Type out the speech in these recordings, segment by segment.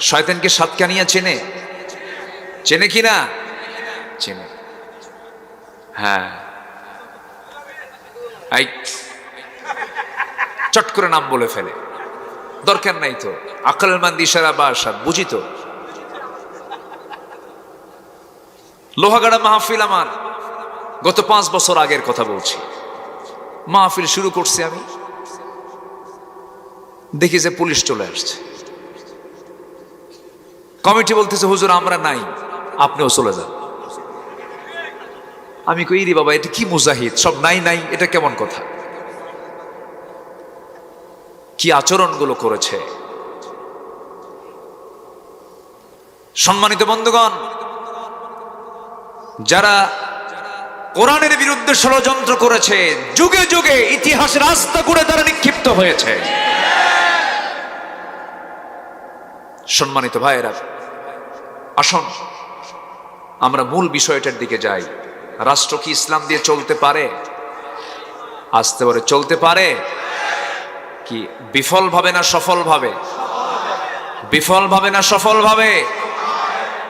শয়তানকে সাতকানিয়া চেনে। চেনে কি না? চেনে। হ্যাঁ। চট করে নাম বলে ফেলে। দরকার নাই তো। আকলমান্দি ইশারা বা আসাদ, বুঝি তো। লোহাগাড়া মাহফিল আমার। গত পাঁচ বছর আগের কথা বলছি। মাহফিল শুরু করছি আমি। দেখি যে পুলিশ চলে আসছে। কমিটি বলতেছে, হুজুর, আমরা নাই। আপনিও চলে যান। আমি কই রে বাবা, এটা কি মুজাহিদ? সব নাই নাই, এটা কেমন কথা? কি আচরণগুলো করেছে? সম্মানিত বন্ধুগণ, যারা কোরআনের বিরুদ্ধে ষড়যন্ত্র করেছে, যুগে যুগে ইতিহাস রাস্তা করে তারা নিক্ষিপ্ত হয়েছে। সম্মানিত ভাইয়েরা আসুন, আমরা মূল বিষয়টার দিকে যাই। রাষ্ট্র কি ইসলাম দিয়ে চলতে পারে? আসতে পারে, চলতে পারে? কি বিফল ভাবে না সফল ভাবে বিফল ভাবে না সফল ভাবে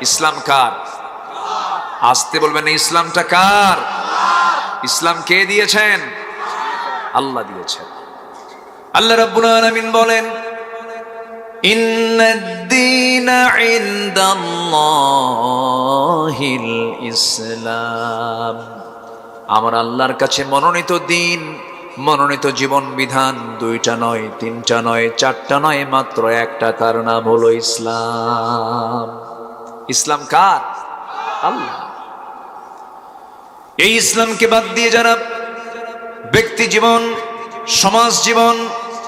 ইসলাম কার? আসতে বলবেন না ইসলামটা কার? ইসলাম কে দিয়েছেন? আল্লাহ দিয়েছেন। আল্লাহ রাব্বুল আলামিন বলেন ইন্নাদ-দীন ইনদাল্লাহিল ইসলাম। আমার আল্লাহর কাছে মনোনীত দিন, মনোনীত জীবন বিধান দুইটা নয়, তিনটা নয়, চারটা নয়, মাত্র একটা, তার নাম হলো ইসলাম। ইসলাম কার? আল্লাহ। এই ইসলামকে বাদ দিয়ে যারা ব্যক্তি জীবন, সমাজ জীবন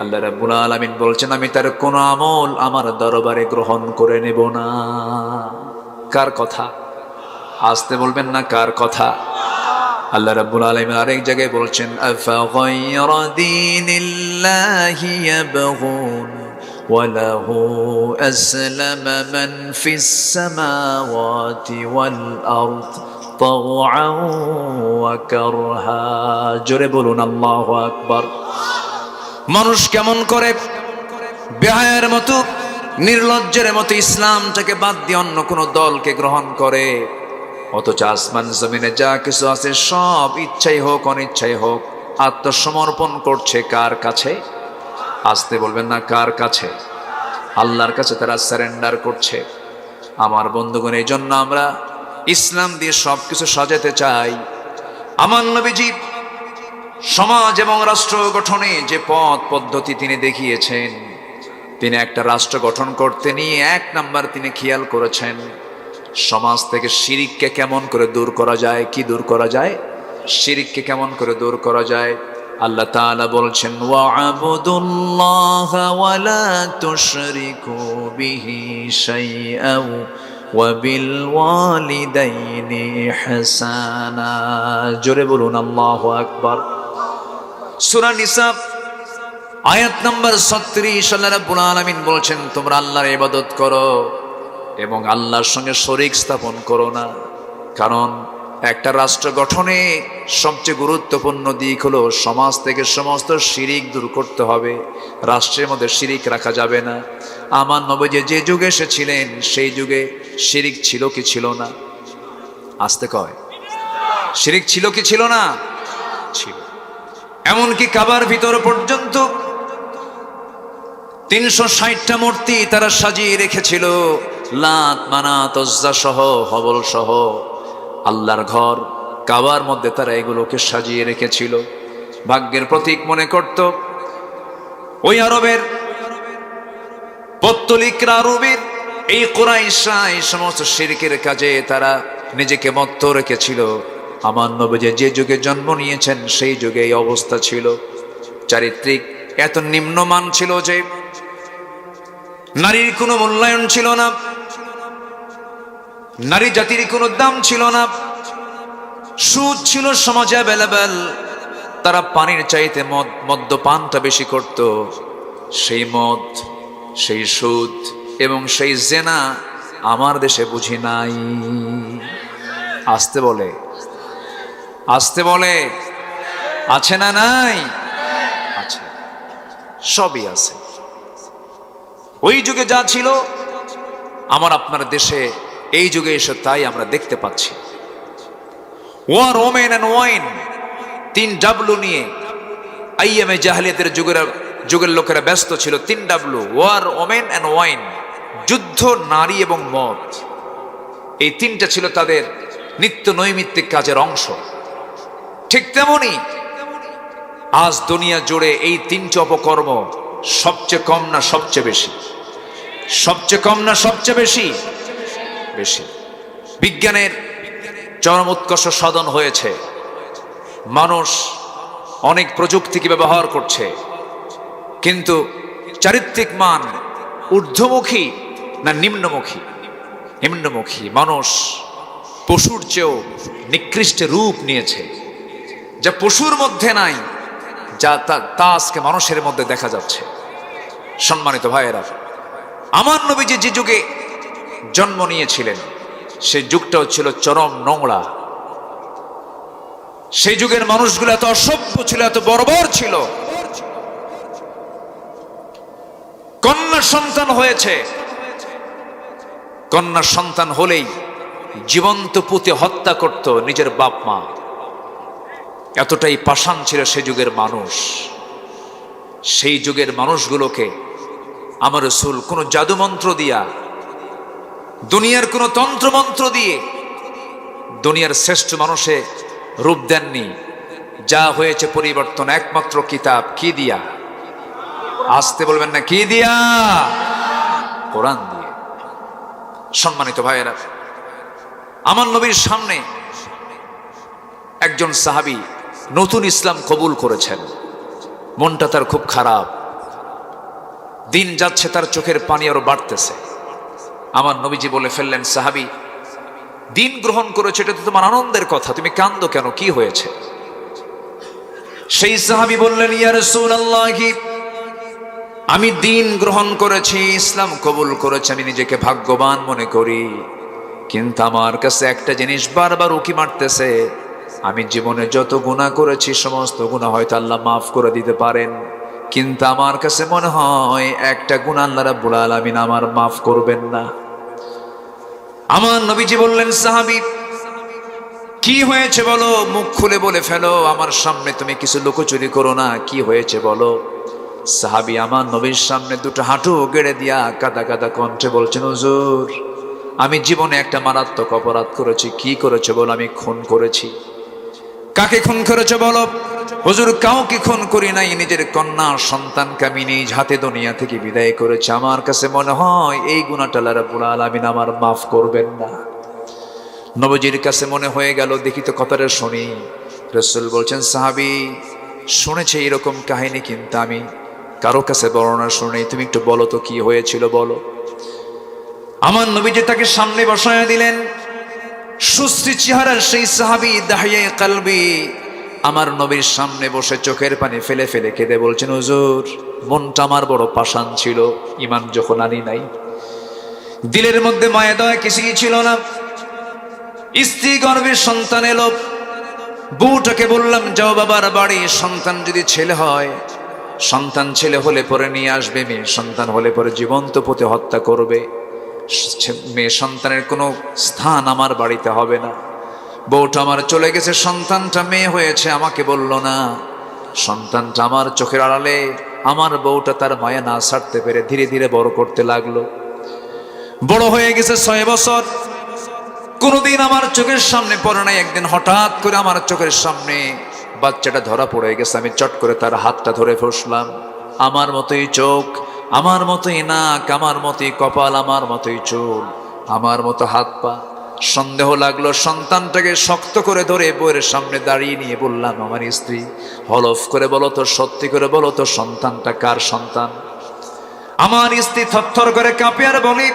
আল্লাহ রাব্বুল আলামিন বলছেন আমি তার কোনো আমল আমার দরবারে গ্রহণ করে নেব না কার কথা আসতে বলবেন না কার কথা আল্লাহ রাব্বুল আলামিন আরেক জায়গায় বলছেন আফা গায়রা দীনিল্লাহি ইয়াবগুন وله أسلم من في السماوات والأرض طوعا وكرها জোরে বলুন আল্লাহু আকবার মানুষ কেমন করে? বেহায়ের মতো, নির্লজ্জের মতো ইসলামটাকে বাদ দিয়ে অন্য কোনো দলকে গ্রহণ করে। অথচ আসমান জমিনে যা কিছু আছে সব ইচ্ছাই হোক, অনিচ্ছাই হোক, আত্মসমর্পণ করছে কার কাছে? আসতে বলবেন না কার কাছে? আল্লাহর কাছে তারা সারেন্ডার করছে। আমার বন্ধুগণ, এই জন্য আমরা ইসলাম দিয়ে সব কিছু সাজাতে চাই। আমার নবীজি সমাজ এবং রাষ্ট্র গঠনে যে পথ পদ্ধতি তিনি দেখিয়েছেন, তিনি একটা রাষ্ট্র গঠন করতে নিয়ে এক নাম্বার তিনি খেয়াল করেছেন, সমাজ থেকে শিরিককে কেমন করে দূর করা যায়, কি দূর করা যায়? শিরিককে কেমন করে দূর করা যায়? আল্লাহ তাআলা বলছেন ওয়া'বুদুল্লাহ ওয়ালা তুশরিকু বিহি শাইআও ওয়াবিল ইহসানা জোরে বলুন, আল্লাহু আকবার। সূরা নিসা, আয়াত নাম্বার 36 আল্লাহ রাব্বুল আলামিন বলছেন, তোমরা আল্লাহর ইবাদত করো এবং আল্লাহর সঙ্গে শরিক স্থাপন করো না। কারণ একটা রাষ্ট্র গঠনে সবচেয়ে গুরুত্বপূর্ণ দিক হলো, সমাজ থেকে সমস্ত শিরিক দূর করতে হবে। রাষ্ট্রের মধ্যে শিরিক রাখা যাবে না। আমার নবী যে যুগে এসেছিলেন, সেই যুগে শিরিক ছিল কি ছিল না? আসতে কয়। শিরিক ছিল কি ছিল না? ছিল। এমনকি কাবার ভিতর পর্যন্ত তিনশো ষাটটা মূর্তি তারা সাজিয়ে রেখেছিল। লাত, মানাত, অজ্জা সহ, হবল সহ। আল্লাহর ঘর, কাবার মধ্যে তারা এগুলোকে সাজিয়ে রেখেছিল। ভাগ্যের প্রতীক মনে করত ওই আরবের পত্তলিকরা আরবের। এই কোরাইশা এই সমস্ত শিরকের কাজে তারা নিজেকে মত্ত রেখেছিল। আমার নবী যে যুগে জন্ম নিয়েছেন, সেই যুগে এই অবস্থা ছিল। চারিত্রিক এত নিম্নমান ছিল যে নারীর কোনো মূল্যায়ন ছিল না। নারী জাতির কোনো দাম ছিল না। সুদ ছিল সমাজে অ্যাভেলেবেল। তারা পানির চাইতে মদ, মদ্যপানটা বেশি করত। সেই মদ, সেই সুদ এবং সেই জেনা আমার দেশে বুঝি নাই। আসতে বলে আসতে বলে? আছে না নাই? আছে। সবই আছে। ওই যুগে যা ছিল, আমার আপনার দেশে এই যুগে এসে তাই আমরা দেখতে পাচ্ছি। ওয়ার ওমেন অ্যান্ড ওয়াইন তিন ডাবলু নিয়ে আইএমএ জাহালিয়াতের যুগের যুগের লোকেরা ব্যস্ত ছিল, তিন W war women and wine যুদ্ধ, নারী এবং মদ। এই তিনটা ছিল তাদের নিত্য নৈমিত্তিক কাজের অংশ। ঠিক তেমনি আজ দুনিয়া জুড়ে এই তিনটি অপকর্ম সবচেয়ে কম না সবচেয়ে বেশি? সবচেয়ে কম না সবচেয়ে বেশি? বেশি। বিজ্ঞানের চরম উৎকর্ষ সাধন হয়েছে। মানুষ অনেক প্রযুক্তিকে ব্যবহার করছে। কিন্তু চারিত্রিক মান ঊর্ধ্বমুখী না নিম্নমুখী? নিম্নমুখী। মানুষ পশুর চেয়েও নিকৃষ্ট রূপ নিয়েছে। যা পশুর মধ্যে নাই, যা তা- আজকে মানুষের মধ্যে দেখা যাচ্ছে। সম্মানিত ভাইয়েরা, আমার নবীজি যে যুগে জন্ম নিয়েছিলেন সেই যুগটাও ছিল চরম নোংরা। সেই যুগের মানুষগুলো এত অসভ্য ছিল, এত বর্বর ছিল। কন্যা সন্তান হয়েছে। কন্যা সন্তান হলেই জীবন্ত পুঁতে হত্যা করত নিজের বাপ মা। এতটাই পাষাণ ছিল সে যুগের মানুষ। সেই যুগের মানুষগুলোকে আমার রসুল কোনো জাদুমন্ত্র দিয়া, দুনিয়ার কোনো তন্ত্রমন্ত্র দিয়ে দুনিয়ার শ্রেষ্ঠ মানুষে রূপ দেননি। যা হয়েছে পরিবর্তন একমাত্র কিতাব, কি দিয়া? আসতে বলবেন না, কি দিয়া? কোরআন দিয়ে। সম্মানিত ভাইয়েরা, আমার নবীর সামনে একজন সাহাবী নতুন ইসলাম কবুল করেছেন। মনটা তার খুব খারাপ। দিন যাচ্ছে, তার চোখের পানি আরও বাড়তেছে। আমার নবীজি বলে ফেললেন, সাহাবী, দিন গ্রহণ করেছে, এটা তো তোমার আনন্দের কথা। তুমি কান্দো কেন? কি হয়েছে? সেই সাহাবী বললেন আমি দিন গ্রহণ করেছি, ইসলাম কবুল করেছি, আমি নিজেকে ভাগ্যবান মনে করি। কিন্তু আমার কাছে একটা জিনিস বারবার উকি মারতেছে আমি জীবনে যত গুণা করেছি, সমস্ত গুণা হয়তো আল্লাহ মাফ করে দিতে পারেন। কিন্তু আমার কাছে মনে হয়, একটা গুণা আল্লাহ রাব্বুল আলামিন আমার মাফ করবেন না। আমার নবীজি বললেন, সাহাবি, কি হয়েছে বলো? মুখ খুলে বলে ফেলো, আমার সামনে তুমি কিছু লুকোচুরি করো না, কি হয়েছে বলো? সাহাবী, আমার নবীর সামনে দুটো হাঁটু গেড়ে দিয়া কাদা কাদা কণ্ঠে বলছেন, হুজুর, আমি জীবনে একটা মারাত্মক অপরাধ করেছি, কি করেছে বলো? আমি খুন করেছি। কাকে খুন করেছে বলো? হুজুর, কাউকে খুন করি নাই, নিজের কন্যা সন্তানকে আমি নিজ হাতে দুনিয়া থেকে বিদায় করেছি। আমার কাছে মনে হয় এই গুণাটা রাব্বুল আলামিন আমার মাফ করবেন না। নবজির কাছে মনে হয়ে গেল, দেখি তো কথাটা শুনি। রসুল বলছেন, সাহাবি, শুনেছে এরকম কাহিনী, কিন্তু আমি কারও কাছে বর্ণনা শুনে তুমি একটু বলো তো, কি হয়েছিল বলো? আমার নবীজি তাকে সামনে বসায় দিলেন। সুশ্রী চেহারার সেই সাহাবি দাহিয়ে কালবি, আমার নবীর সামনে বসে চোখের পানি ফেলে ফেলে কেঁদে বলছেন, হুজুর, মনটা আমার বড় পাষাণ ছিল, ইমান যখন আনি নাই। দিলের মধ্যে মায়া দয়া কিছুই ছিল না। স্ত্রী গর্ভের সন্তান এলো। বউটাকে বললাম, যাও বাবার বাড়ি, সন্তান যদি ছেলে হয়, সন্তান ছেলে হলে পরে নিয়ে আসবে মেয়ে, সন্তান হলে পরে জীবন্ত পথে হত্যা করবে। মেয়ে সন্তানের কোনো স্থান আমার বাড়িতে হবে না। বউটা আমার চলে গেছে, সন্তানটা মেয়ে হয়েছে, আমাকে বলল না। সন্তানটা আমার চোখের আড়ালে, আমার বউটা তার মায়া না ছাড়তে পেরে ধীরে ধীরে বড় করতে লাগল। বড় হয়ে গেছে ছয় বছর। কোনোদিন আমার চোখের সামনে পড়ে নাই। একদিন হঠাৎ করে আমার চোখের সামনে বাচ্চাটা ধরা পড়ে গেছে। আমি চট করে তার হাতটা ধরে ফসলাম আমার মতোই চোখ আমার মতোই নাক, আমার মতোই কপাল, আমার মতোই চুল, আমার মতো হাত পা। সন্দেহ লাগল, সন্তানটাকে শক্ত করে ধরে বইয়ের সামনে দাঁড়িয়ে নিয়ে বললাম, আমার স্ত্রী, হলফ করে বলো তো, সত্যি করে বলো তো, সন্তানটা কার সন্তান? আমার স্ত্রী থরথর করে কাঁপে আর বলি,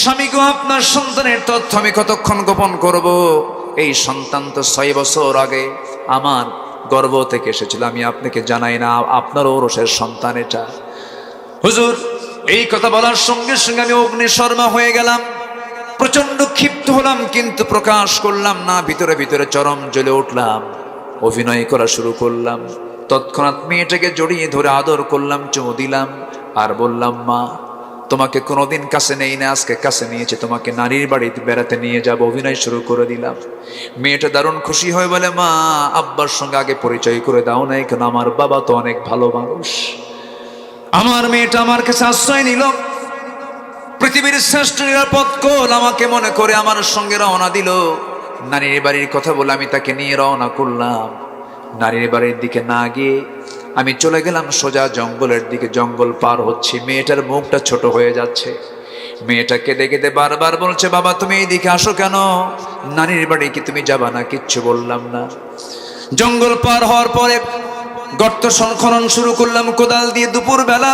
স্বামী গো, আপনার সন্তানের তথ্য আমি কতক্ষণ গোপন করব? এই সন্তান তো ছয় বছর আগে আমার গর্ব থেকে এসেছিল, আমি আপনাকে জানাই না, আপনার ওরসের সন্তান এটা। হুজুর, এই কথা বলার সঙ্গে সঙ্গে আমি অগ্নি শর্মা হয়ে গেলাম। প্রচণ্ড ক্ষিপ্ত হলাম, কিন্তু প্রকাশ করলাম, না, ভিতরে ভিতরে চরম জ্বলে উঠলাম। অভিনয় করা শুরু করলাম। তৎক্ষণাৎ মেয়েটাকে জড়িয়ে ধরে আদর করলাম, চুমু দিলাম, আর বললাম, মা, তোমাকে কোনোদিন কাছে নেই না, আজকে কাছে নিয়েছে, তোমাকে নারীর বাড়িতে বেড়াতে নিয়ে যাব। অভিনয় শুরু করে দিলাম। মেয়েটা দারুণ খুশি হয়ে বলে, মা, আব্বার সঙ্গে আগে পরিচয় করে দাও নাই কেন? আমার বাবা তো অনেক ভালো মানুষ। আমার মেয়েটা আমার কাছে আশ্রয় নিল। পৃথিবীর শ্রেষ্ঠ নিরাপদ কোল আমাকে মনে করে আমার সঙ্গে রওনা দিল। নারীর বাড়ির কথা বলে আমি তাকে নিয়ে রওনা করলাম। নারীর বাড়ির দিকে না গিয়ে আমি চলে গেলাম সোজা জঙ্গলের দিকে। জঙ্গল পার হচ্ছি, মেয়েটার মুখটা ছোট হয়ে যাচ্ছে। মেয়েটা কেঁদে কেঁদে বারবার বলছে, বাবা, তুমি এইদিকে আসো কেন? নারীর বাড়ি কি তুমি যাবা না? কিচ্ছু বললাম না। জঙ্গল পার হওয়ার পরে গর্ত খনন শুরু করলাম কোদাল দিয়ে দুপুর বেলা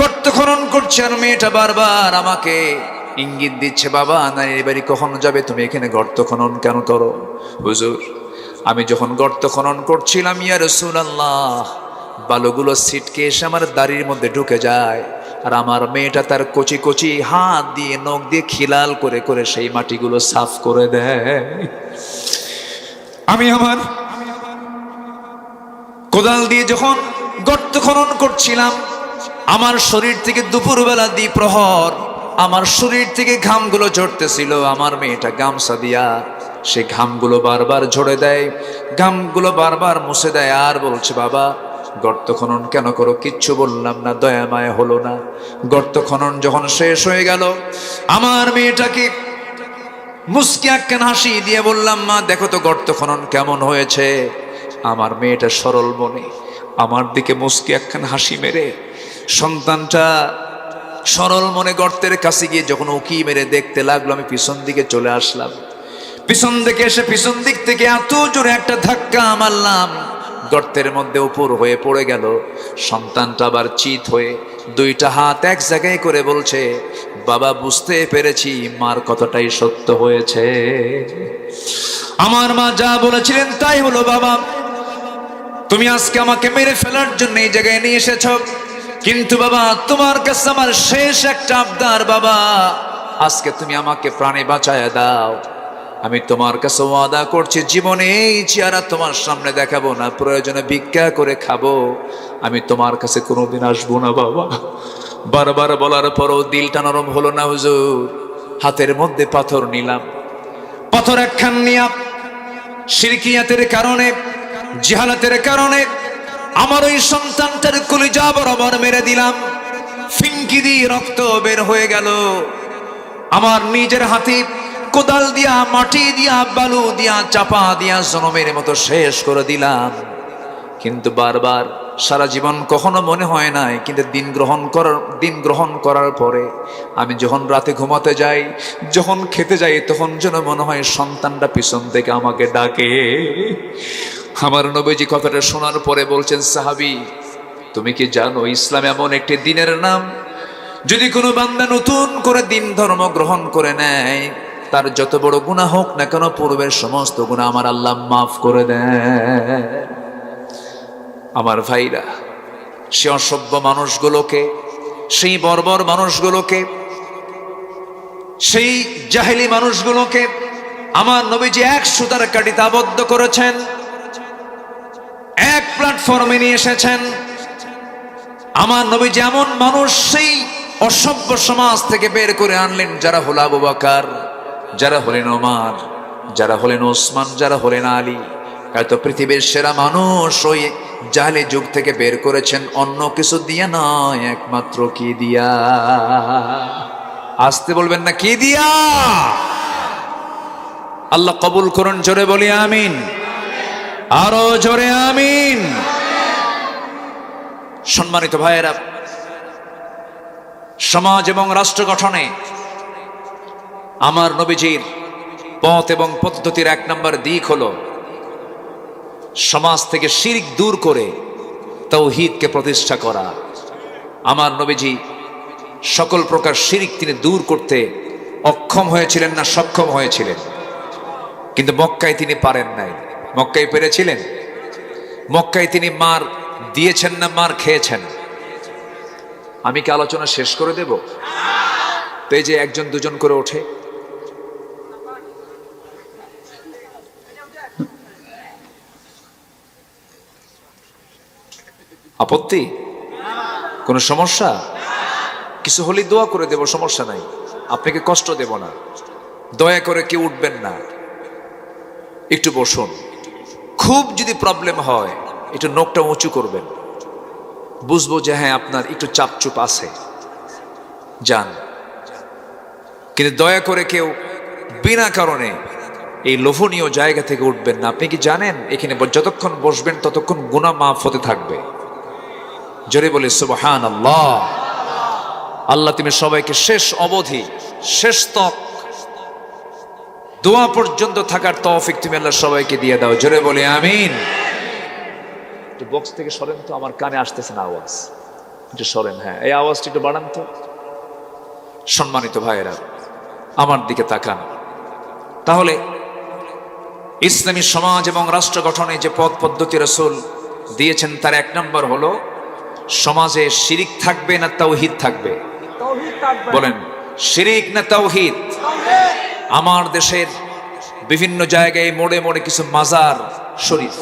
গর্ত খনন করছে আর মেয়েটা বারবার আমাকে ইঙ্গিত দিচ্ছে, বাবা, নারীর বাড়ি কখন যাবে? তুমি এখানে গর্ত খনন কেন করো? হুজুর, আমি যখন গর্ত খনন করছিলাম, ইয়া রসুলাল্লাহ, বালুগুলো ছিটকে এসে আমার দাড়ির মধ্যে ঢুকে যায় আর আমার মেয়েটা তার কচি কচি হাত দিয়ে, নখ দিয়ে খিলাল করে করে সেই মাটিগুলো সাফ করে দেয়। আমি আমার কোদাল দিয়ে যখন গর্ত খনন করছিলাম, আমার শরীর থেকে দুপুরবেলা দ্বি প্রহর আমার শরীর থেকে ঘামগুলো ঝরতেছিল, আমার মেয়েটা গামছা দিয়া সে ঘামগুলো বারবার ঝরে দেয়, ঘামগুলো বারবার মুছে দেয়, আর বলছে, বাবা, গর্ত খনন কেন করো? কিচ্ছু বললাম না, দয়া মায়া হলো না। গর্ত খনন যখন শেষ হয়ে গেল, আমার মেয়েটাকে মুসকি একখান হাসি দিয়ে বললাম, মা, দেখো তো গর্ত খনন কেমন হয়েছে। আমার মেয়েটা সরল মনে, আমার দিকে মুসকি একখান হাসি মেরে। সন্তানটা সরল মনে গর্তের কাছে গিয়ে যখন উকি মেরে দেখতে লাগল, আমি পিছন দিকে চলে আসলাম। পিছন দিকে এসে পিছন দিক থেকে এত জোরে একটা ধাক্কা মারলাম, গর্তের মধ্যে উপর হয়ে পড়ে গেল। সন্তানটা আবার চিত হয়ে দুইটা হাত এক জায়গায় করে বলছে, বাবা, বুঝতে পেরেছি, মার কতটাই সত্য হয়েছে। আমার মা যা বলেছিলেন তাই হলো, বাবা তুমি আজকে আমাকে মেরে ফেলার জন্য এই জায়গায় নিয়ে এসেছ। কিন্তু বাবা, তোমার কাছে আমার শেষ একটা আবদার বাবা। আজকে তুমি আমাকে প্রাণে বাঁচায় দাও। আমি তোমার কাছে ওয়াদা করছি, জীবনে এই চেহারা তোমার সামনে দেখাবো না, প্রয়োজনে ভিক্ষা করে খাব। আমি তোমার কাছে কোনোদিন আসব না বাবা। বারবার বলার পরও দিলটা নরম হলো না হুজুর। হাতের মধ্যে পাথর নিলাম। পাথর একখান নিয়া সিরকিয়াতের কারণে জিহালাতের কারণে আমার ওই সন্তানটার কলিজা বরাবর মেরে দিলাম। ফিঙ্কি দিয়ে রক্ত বের হয়ে গেল। আমার নিজের হাতে কোদাল দিয়া, মাটি দিয়া, বালু দিয়া, চাপা দিয়া জনমের মতো শেষ করে দিলাম। কিন্তু বারবার সারা জীবন কখনো মনে হয় নাই, কিন্তু দিন গ্রহণ করার, দিন গ্রহণ করার পরে আমি যখন রাতে ঘুমাতে যাই, যখন খেতে যাই, তখন যেন মনে হয় সন্তানটা পিছন থেকে আমাকে ডাকে। আমার নবীজি কথাটা শোনার পরে বলছেন, সাহাবি, তুমি কি জানো ইসলাম এমন একটি দিনের নাম? যদি কোনো বান্দা নতুন করে দিন ধর্ম গ্রহণ করে নেয়, তার যত বড় গুণা হোক না কেন পূর্বের সমস্ত গুণা আমার আল্লাহ মাফ করে দেয় আমার ভাইরা, সে অসভ্য মানুষগুলোকে, সেই বর্বর মানুষগুলোকে, সেই জাহেলি মানুষগুলোকে আমার নবীজি এক সুতার কাটিতে আবদ্ধ করেছেন। এক প্ল্যাটফর্মে নিয়ে এসেছেন। আমার নবী যেমন মানুষ, সেই অসভ্য সমাজ থেকে বের করে আনলেন। যারা হল আবু বাকার, যারা হলেন ওমার, যারা হলেন ওসমান, যারা হলেন আলী। এত পৃথিবীর সেরা মানুষ ওই জালে যুগ থেকে বের করেছেন। অন্য কিছু দিয়া নয়, একমাত্র কি দিয়া? আসতে বলবেন না, কি দিয়া? আল্লাহ কবুল করুন, জোরে বলি, আমিন। আরও জোরে আমিন। সম্মানিত ভাইয়েরা, সমাজ এবং রাষ্ট্র গঠনে আমার নবীজির পথ এবং পদ্ধতির এক নম্বর দিক হলো সমাজ থেকে শিরিক দূর করে তৌহিদকে প্রতিষ্ঠা করা। আমার নবীজি সকল প্রকার শিরিক তিনি দূর করতে অক্ষম হয়েছিলেন না সক্ষম হয়েছিলেন। কিন্তু মক্কায় তিনি পারেন নাই। মক্কায় পেরেছিলেন? মক্কায় তিনি মার দিয়েছেন না মার খেয়েছেন? আমি কি আলোচনা শেষ করে দেব? তো এই যে একজন দুজন করে ওঠে। আপত্তি? কোনো সমস্যা? কিছু হলে দোয়া করে দেব, সমস্যা নাই। আপনাকে কষ্ট দেব না। দয়া করে কেউ উঠবেন না। একটু বসুন। খুব যদি প্রবলেম হয়, একটু নোকটা উঁচু করবেন। বুঝব যে হ্যাঁ আপনার একটু চাপচুপ আছে। যান। কিন্তু দয়া করে কেউ বিনা কারণে এই লোভনীয় জায়গা থেকে উঠবেন না। আপনি কি জানেন, এখানে যতক্ষণ বসবেন, ততক্ষণ গুণা মাফ হতে থাকবে। জোরে বলে সুবহান আল্লাহ আল্লাহ তুমি সবাইকে শেষ অবধি শেষ তক দোয়া পর্যন্ত থাকার তৌফিক তুমি আল্লাহ সবাইকে দিয়ে দাও। জোরে বলে আমিন। একটু বক্স থেকে সরেন তো আমার কানে আসতেছে না আওয়াজ। একটু সরেন হ্যাঁ। এই আওয়াজটা একটু বাড়ান তো। সম্মানিত ভাইয়েরা আমার দিকে তাকান। তাহলে ইসলামী সমাজ এবং রাষ্ট্র গঠনে যে পথ পদ্ধতি রসুল দিয়েছেন তার এক নম্বর হলো সমাজে শিরিক থাকবে না তাওহিদ থাকবে? বলেন শিরিক না তাওহিদ। আমার দেশের বিভিন্ন জায়গায় মোড়ে মোড়ে কিছু মাজার শরীফ।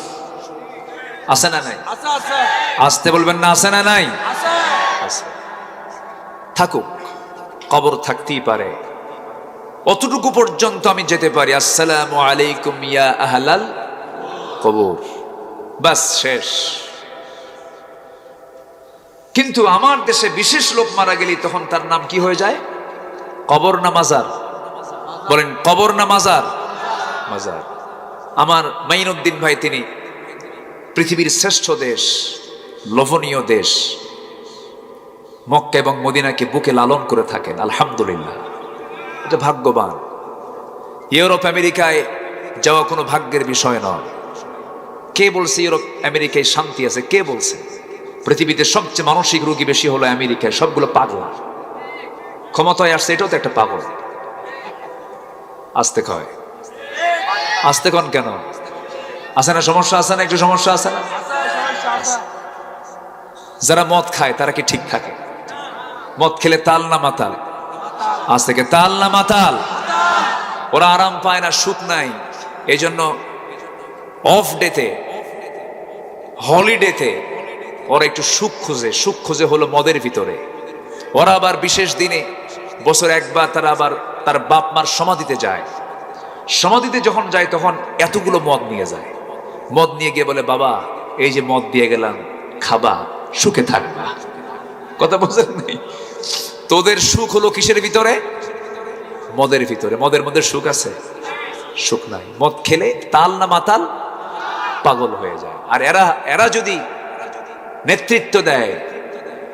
আছে না নাই? আসতে বলবেন না আছে না নাই? থাকুক কবর থাকতেই পারে। অতটুকু পর্যন্ত আমি যেতে পারি। আসসালামু আলাইকুম ইয়া আহলাল কবর। বাস শেষ। কিন্তু আমার দেশে বিশেষ লোক মারা গেলে তখন তার নাম কি হয়ে যায়? কবর না মাজার? বলেন, কবর না মাজার? মাজার। আমার মাইনুদ্দিন ভাই, তিনি পৃথিবীর শ্রেষ্ঠ দেশ, লোভনীয় দেশ, মক্কা এবং মদিনাকে বুকে লালন করে থাকেন, আলহামদুলিল্লাহ। এটা ভাগ্যবান। ইউরোপ, আমেরিকায় যাওয়া কোনো ভাগ্যের বিষয় নয়। কে বলছে ইউরোপ, আমেরিকায় শান্তি আছে? কে বলছে? পৃথিবীতে সবচেয়ে মানসিক রোগী বেশি হলো আমেরিকায়, সবগুলো পাগল। ক্ষমতায় আসছে, এটাও তো একটা পাগল। আসতে কয় আসতে কন? কেন আছে না সমস্যা? আছে না? একটু সমস্যা আছে? না যারা মদ খায়, তারা কি ঠিক থাকে? মদ খেলে তাল না মাতাল? আজ থেকে তাল না মাতাল? ওরা আরাম পায় না সুখ নাই। এই জন্য অফ ডেতে হলিডেতে ওরা একটু সুখ খুঁজে। সুখ খুঁজে হলো মদের ভিতরে। ওরা আবার বিশেষ দিনে বছর একবার, তারা আবার তার বাপ মার সমাধিতে যায়। সমাধিতে যখন যায়, তখন এতগুলো মদ নিয়ে যায়। মদ নিয়ে গিয়ে বলে, বাবা, এই যে মদ দিয়ে গেলাম, খাবা, সুখে থাকবা। কথা বোঝেন নেই তোদের সুখ হলো কিসের ভিতরে? মদের ভিতরে। মদের মধ্যে সুখ আছে? সুখ নাই। মদ খেলে তাল না মাতাল? পাগল হয়ে যায়। আর এরা এরা যদি নেতৃত্ব দেয়,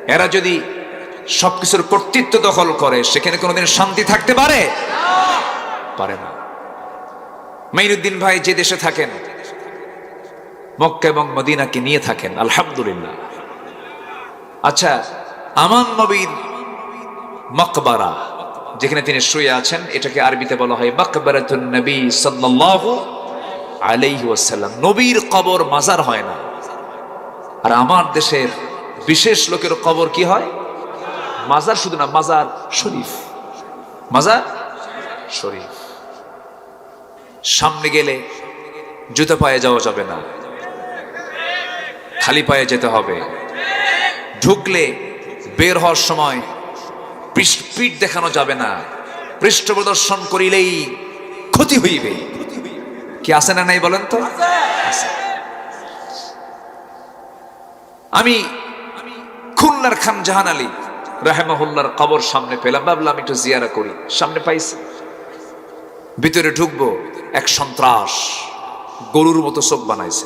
এরা যদি সবকিছুর কর্তৃত্ব দখল করে, সেখানে কোনোদিন শান্তি থাকতে পারে? পারে না। মাইনুদ্দিন ভাই যে দেশে থাকেন, মক্কা এবং মদিনাকে নিয়ে থাকেন, আলহামদুলিল্লাহ। আচ্ছা আমান নবীর মকবারা, যেখানে তিনি শুয়ে আছেন, এটাকে আরবিতে বলা হয় মকবরাতুন নবী সাল্লাল্লাহু আলাইহি ওয়াসাল্লাম। নবীর কবর মাজার হয় না। আর আমার দেশের বিশেষ লোকের কবর কি হয়? মাজার শুধু না, মাজার শরীফ। মাজার শরীফ। সামনে গেলে জুতো পায়ে যাওয়া যাবে না। খালি পায়ে যেতে হবে। ঢুকলে বের হওয়ার সময় পিঠ দেখানো যাবে না। পৃষ্ঠ প্রদর্শন করিলেই ক্ষতি হইবে। কি আছে না নাই বলেন তো? আমি খুলনার খান জাহান আলী রাহেমাহুল্লার কবর সামনে পেলাম। ভাবলাম একটু জিয়ারা করি। সামনে পাইছি। ভিতরে ঢুকবো, এক সন্ত্রাস গরুর মতো চোখ বানাইছে।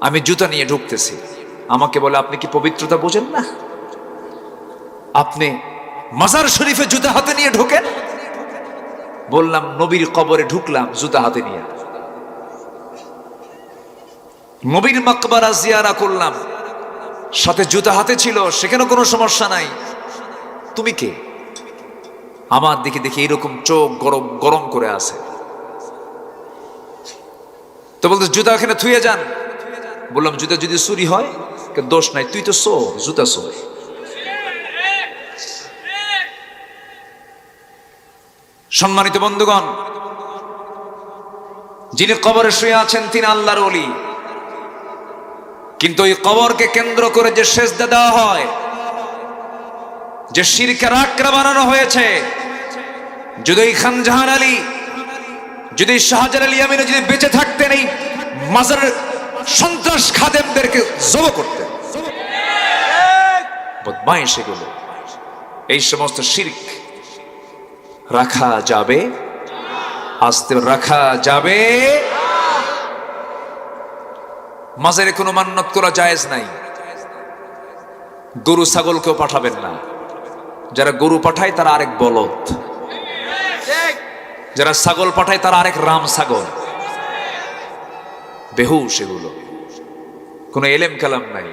আমি জুতা নিয়ে ঢুকতেছি। আমাকে বলে, আপনি কি পবিত্রতা বোঝেন না? আপনি মাজার শরীফে জুতা হাতে নিয়ে ঢোকেন? বললাম, নবীর কবরে ঢুকলাম জুতা হাতে নিয়ে। নবীর মাকবারা জিয়ারা করলাম। সাথে জুতা হাতে ছিল সেখানে কোনো সমস্যা নাই। তুমি কে? আমার দিকে দেখি এরকম চোখ গরম গরম করে আছে। তো বলতো, জুতা ওখানে থুয়ে যান। বললাম, জুতা যদি চুরি হয় দোষ নাই, তুই তো সো জুতা সো সম্মানিত বন্ধুগণ, যিনি কবরে শুয়ে আছেন, তিনি আল্লাহর অলি কিন্তু ওই কবরকে কেন্দ্র করে যে সেজদা দেওয়া হয়, যে শিরকের আক্রা বানানো হয়েছে, যদি খান জাহান আলী, যদি শাহজাহান আলী আমিনা যদি বেঁচে থাকতেন, এই মাজার সন্ত্রাস খাদেমদেরকে জব সেগুলো এই সমস্ত শির্ক রাখা যাবে? আস্তে রাখা যাবে? মাজারে কোনো মান্নত করা জায়েজ নাই। গরু ছাগলকেও পাঠাবেন না। যারা গরু পাঠায় তারা আরেক বলদ। যারা ছাগল পাঠায় তারা আরেক রাম ছাগল। বেহু সেগুলো কোনো এলেম কালাম নাই।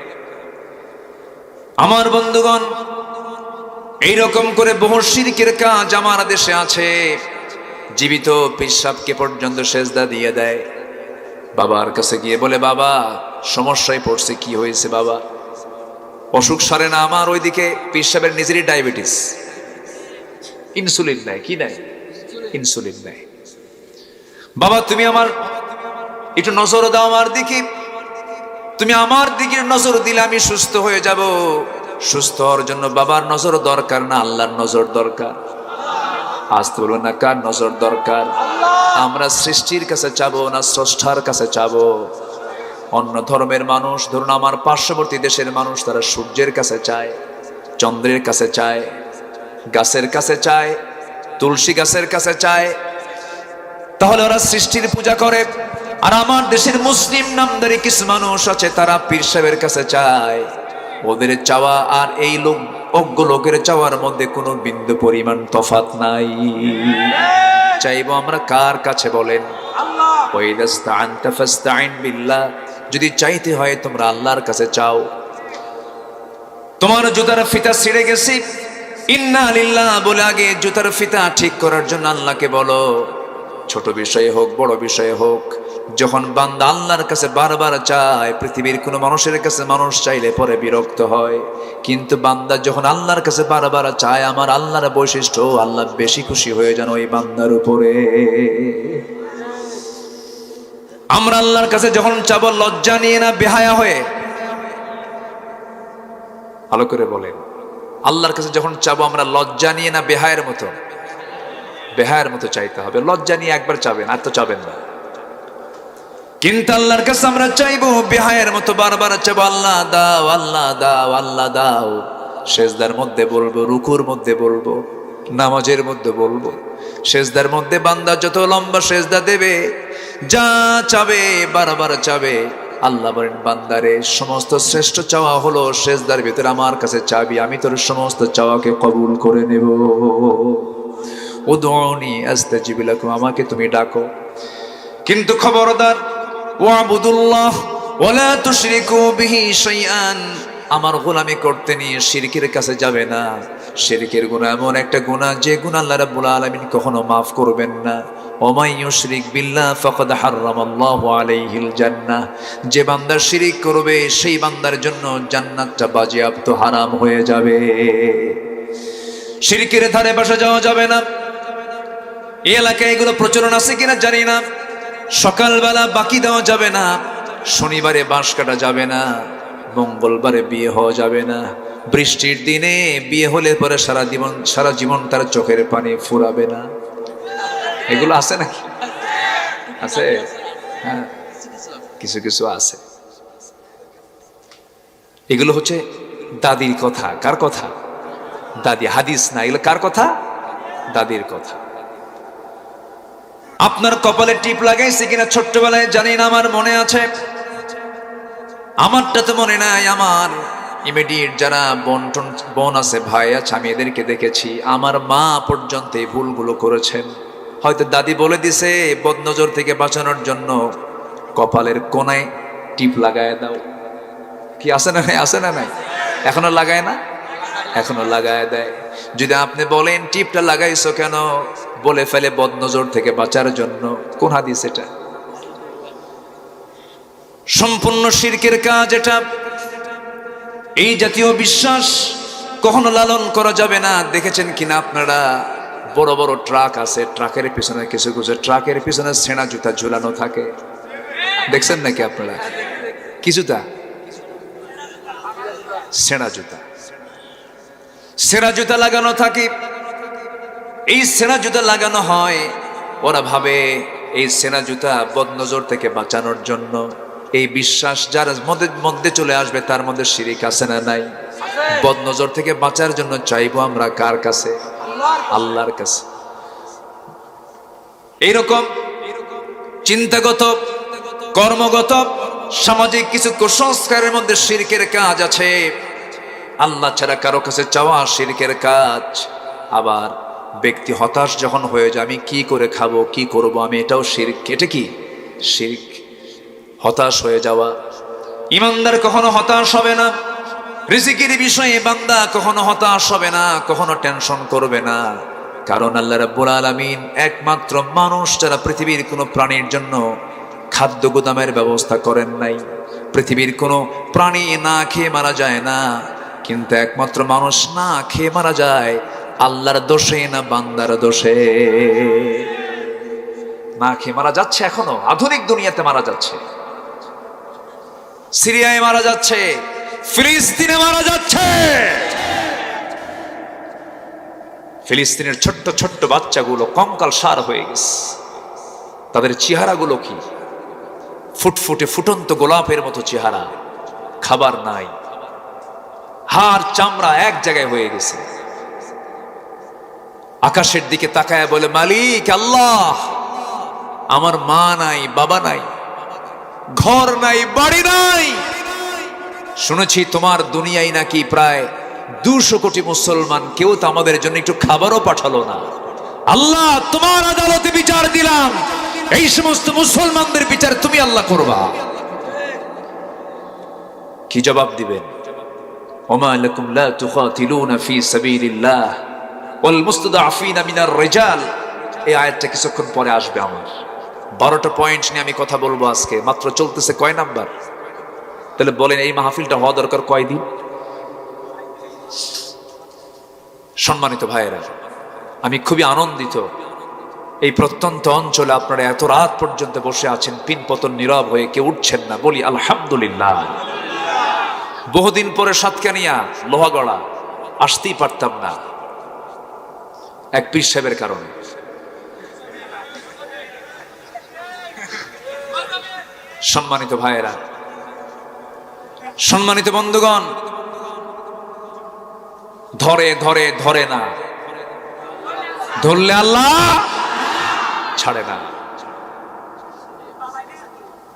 আমার বন্ধুগণ, এইরকম করে বহু শিরকের কাজ আমার দেশে আছে। জীবিত পেশাবকে পর্যন্ত সেজদা দিয়ে দেয়। বাবার কাছে গিয়ে বলে, বাবা, সমস্যায় পড়ছে, কি হয়েছে বাবা? অসুখ সারে না, আমার ওইদিকে পেশাবের নিজেরই ডায়াবেটিস। ইনসুলিন নেয় কি নেয় ইনসুলিন নেয় বাবা, তুমি আমার একটু নজর দাও আমার দিকে। তুমি আমার দিকে নজর দিলে আমি সুস্থ হয়ে যাব। সুস্থ হওয়ার জন্য বাবার নজর দরকার না, আল্লাহর নজর দরকার। আসতে বলব না, কার নজর দরকার? আমরা সৃষ্টির কাছে চাবো না স্রষ্টার কাছে চাবো? অন্য ধর্মের মানুষ, ধরুন আমার পার্শ্ববর্তী দেশের মানুষ, তারা সূর্যের কাছে চায়, চন্দ্রের কাছে চায়, গাছের কাছে চায়, তুলসী গাছের কাছে চায়। তাহলে ওরা সৃষ্টির পূজা করে। আর আমার দেশের মুসলিম নামদারি কিছু মানুষ আছে, তারা পীর সাহেবের কাছে চায়। ওদের চাওয়া আর এই লোক অজ্ঞ লোকের চাওয়ার মধ্যে কোনো বিন্দু পরিমাণ তফাত নাই। চাইব আমরা কার কাছে বলেন? যদি চাইতে হয় তোমরা আল্লাহর কাছে চাও। তোমার জুতার ফিতা ছিঁড়ে গেছে। ইন্না লিল্লাহ বলে আগে জুতার ফিতা ঠিক করার জন্য আল্লাহকে বলো। ছোট বিষয়ে হোক, বড় বিষয়ে হোক যখন বান্দা আল্লাহর কাছে বারবার চায়, পৃথিবীর কোনো মানুষের কাছে মানুষ চাইলে পরে বিরক্ত হয়। কিন্তু বান্দা যখন আল্লাহর কাছে বারবার চায়, আমার আল্লাহর বৈশিষ্ট্য, আল্লাহ বেশি খুশি হয়ে যান ওই বান্দার উপরে। আমরা আল্লাহর কাছে যখন চাব, লজ্জা নিয়ে না, বেহায়া হয়ে। ভালো করে বলেন। আল্লাহর কাছে যখন চাবো, আমরা লজ্জা নিয়ে না, বেহায়ের মতো। বেহায়ের মতো চাইতে হবে। লজ্জা নিয়ে একবার চাবেন, আর তো চাবেন না। কিন্তু আল্লাহর কাছে আমরা চাইব, বিহায়ের মতো বারবার চাবো আল্লাহ দাও আল্লাহ দাও আল্লাহ দাও। সেজদার মধ্যে বলব, রুকুর মধ্যে বলব, নামাজের মধ্যে বলব। সেজদার মধ্যে বান্দা যত লম্বা সেজদা দেবে, যা চাবে, বারবার চাবে। আল্লাহ বলেন, বান্দারে, সমস্ত শ্রেষ্ঠ চাওয়া হলো সেজদার ভিতরে আমার কাছে চাবি, আমি তোর সমস্ত চাওয়াকে কবুল করে নেব। ও উদনি আস্তে জিবিলাকুম আমাকে তুমি ডাকো। কিন্তু খবরদার ওয়াবুদুল্লাহ, ওয়ালা তুশরিকু বিহি শাইআন। আমার গোলামি করতে নিয়ে শিরকের কাছে যাবে না। শিরকের গুনাহ এমন একটা গুনাহ যে গুনাহ আল্লাহ রাব্বুল আলামিন কখনো মাফ করবেন না। ওমাই ইউশরিক বিল্লাহ ফাকাদ হারামাল্লাহু আলাইহিল জান্নাহ। যে বান্দা শিরিক করবে, সেই বান্দার জন্য জান্নাতটা বাজেয়াপ্ত হারাম হয়ে যাবে। শিরকের ধারে বাসা যাওয়া যাবে না। এলাকায় এগুলো প্রচলন আছে কিনা জানি না। সকালবেলা বাকি দেওয়া যাবে না। শনিবারে বাঁশ কাটা যাবে না। মঙ্গলবারে বিয়ে হওয়া যাবে না। বৃষ্টির দিনে বিয়ে হলে পরে সারা জীবন সারা জীবন তার চোখের পানি ফুরাবে না। এগুলো আছে নাকি? আছে? হ্যাঁ। কিছু কিছু আছে। এগুলো হচ্ছে দাদির কথা। কার কথা? দাদি, হাদিস না। এগুলো কার কথা? দাদির কথা। আপনার কপালে টিপ লাগাইছে কিনা ছোট্টবেলায় জানি না, আমার মনে আছে। আমারটা তো মনে নাই, আমার। ইমিডিয়েট যারা বোন টন- বোন আছে, ভাই আছে, আমি এদেরকে দেখেছি। আমার মা পর্যন্ত এই ভুলগুলো করেছেন। হয়তো দাদি বলে দিছে, বদনজর থেকে বাঁচানোর জন্য কপালের কোনায় টিপ লাগায় দাও। কি আছে না নাই? আছে না নাই? এখনও লাগায় না? এখনও লাগায় দেয়। যদি আপনি বলেন, টিপটা লাগাইছো কেন? বলে ফেলে বদনজর থেকে বাঁচার জন্য। কোন হাদিস এটা? সম্পূর্ণ শিরকের কাজ এটা। এই জাতীয় বিশ্বাস কখনো লালন করা যাবে না। দেখেছেন কিনা আপনারা? বড় বড় ট্রাক আছে, ট্রাকের পিছনে কিছু কিছু ট্রাকের পিছনে সেনা জুতা ঝুলানো থাকে। দেখছেন নাকি আপনারা? কি জুতা সেনা জুতা। সেরা জুতা লাগানো থাকে। এই সেনা জুতা লাগানো হয়, ওরা ভাবে এই সেনা জুতা বদনজর থেকে বাঁচানোর জন্য। এই বিশ্বাস যার মধ্যে মধ্যে চলে আসবে, তার মধ্যে শিরিক আছে না নাই? বদনজর থেকে বাঁচার জন্য চাইব আমরা কার কাছে? আল্লাহর কাছে। এইরকম চিন্তাগত, কর্মগত, সামাজিক কিছু কুসংস্কারের মধ্যে শিরকের কাজ আছে। আল্লাহ ছাড়া কারও কাছে চাওয়া শিরকের কাজ। আবার ব্যক্তি হতাশ যখন হয়ে যায়, আমি কি করে খাব, কি করব, আমি এটাও শিরক, এটা কি? শিরক। হতাশ হয়ে যাওয়া। ইমানদার কখনো হতাশ হবে না। রিজিকের বিষয়ে বান্দা কখনো হতাশ হবে না, কখনো টেনশন করবে না। কারণ আল্লাহ রাব্বুল আলামিন একমাত্র মানুষ যারা পৃথিবীর কোনো প্রাণীর জন্য খাদ্য গুদামের ব্যবস্থা করেন নাই। পৃথিবীর কোনো প্রাণী না খেয়ে মারা যায় না। কিন্তু একমাত্র মানুষ না খেয়ে মারা যায়, আল্লাহর দোষে না বান্দার দোষে। না খেয়ে মারা যাচ্ছে এখনও, আধুনিক দুনিয়াতে মারা যাচ্ছে। সিরিয়ায় মারা যাচ্ছে, ফিলিস্তিনে মারা যাচ্ছে। ফিলিস্তিনের ছোট্ট ছোট্ট বাচ্চাগুলো কঙ্কাল সার হয়ে গেছে। তাদের চেহারাগুলো কি? ফুটফুটে ফুটন্ত গোলাপের মতো চেহারা, খাবার নাই। হাড় চামড়া এক জায়গায় হয়ে গেছে। আকাশের দিকে তাকায় বলে, মালিক আল্লাহ, আমার মা নাই, বাবা নাই, ঘর নাই, বাড়ি নাই। শুনেছি তোমার দুনিয়ায় নাকি প্রায় দুশো কোটি মুসলমান, কেউ তো আমাদের জন্য একটু খাবারও পাঠালো না। আল্লাহ, তোমার আদালতে বিচার দিলাম। এই সমস্ত মুসলমানদের বিচার তুমি আল্লাহ করবা। কি জবাব দিবেন? ওমা লাকুম লা তুকাতিলুনা ফি সাবিলিল্লাহ ওয়াল মুস্তাদআফিনা মিনার রিজাল এই আয়াতটা কিছুক্ষণ পরে আসবে আমার। বারোটা পয়েন্ট নিয়ে আমি কথা বলব আজকে, মাত্র চলতেছে কয় নাম্বার? তাহলে বলেন, এই মাহফিলটা হওয়া দরকার কয়দিন? সম্মানিত ভাইয়েরা, আমি খুবই আনন্দিত এই প্রত্যন্ত অঞ্চলে আপনারা এত রাত পর্যন্ত বসে আছেন পিনপতন নীরব হয়ে কেউ উঠছেন না, বলি আলহামদুলিল্লাহ। বহুদিন পরে সাতকানিয়া লোহাগড়া আসতেই পারতাম না। এক পীর সাহেবের কারণে। সম্মানিত ভাইয়েরা, সম্মানিত বন্ধুগণ, ধরে ধরে ধরে না। ধরলে আল্লাহ ছাড়ে না।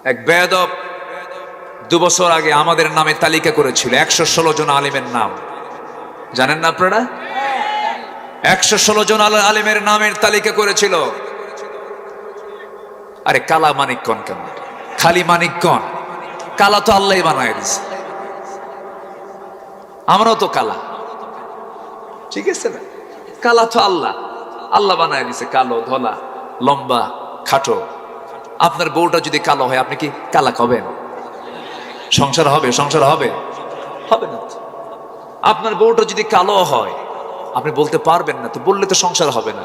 এক বেদব বছর আগে আমাদের নামে তালিকা করেছিল একশো ষোলো জন আলিমের নাম। জানেন না আপনারা? একশো ষোলো জন আল- আলিমের নামের তালিকা করেছিল। আরে কালা মানিকগণ কেন খালি মানিকগণ কালা তো আল্লাহ বানায় দিছে। আমরাও তো কালা। ঠিক আছে না? কালা তো আল্লাহ। আল্লাহ বানায় দিছে, কালো, ধলা, লম্বা, খাটো। আপনার বউটা যদি কালো হয়, আপনি কি কালা কবেন? সংসার হবে সংসার হবে। হবে না। আপনার বউটা যদি কালো হয়, আপনি বলতে পারবেন না, তো বললে তো সংসার হবে না।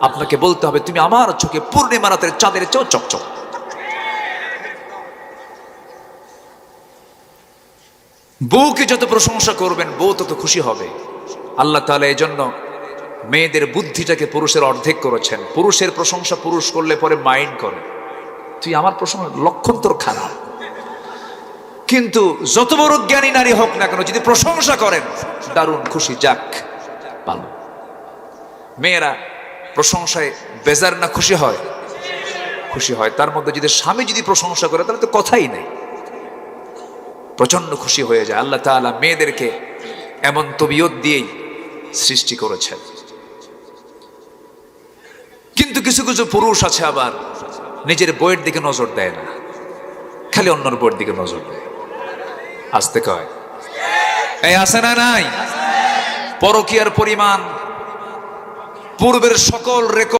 আপনাকে বলতে হবে, তুমি আমার চোখে পূর্ণিমা রাতের চাঁদের চেয়েও চকচক। বউকে যত প্রশংসা করবেন, বউ তত খুশি হবে। আল্লাহ তাআলা এই জন্য মেয়েদের বুদ্ধিটাকে পুরুষের অর্ধেক করেছেন। পুরুষের প্রশংসা পুরুষ করলে পরে মাইন্ড করে। তুই আমার প্রশংসা, লক্ষণ তোর খারাপ। কিন্তু যত বড় জ্ঞানী নারী হোক না কেন, যদি প্রশংসা করেন, দারুণ খুশি, যাক ভালো মেয়েরা, প্রশংসায় বেজার না খুশি হয়? খুশি হয়। তার মধ্যে যদি স্বামী যদি প্রশংসা করে, তাহলে তো কথাই নেই। প্রচণ্ড খুশি হয়ে যায়। আল্লাহ তাআলা মেয়েদেরকে এমন তবিয়ত দিয়েই সৃষ্টি করেছেন। কিন্তু কিছু কিছু পুরুষ আছে আবার, নিজের বইয়ের দিকে নজর দেয় না। খালি অন্যর বইয়ের দিকে নজর দেয়। আসতে কয়। এই আছে না নাই? পরকিয়ার পরিমাণ পূর্বের সকল রেকর্ড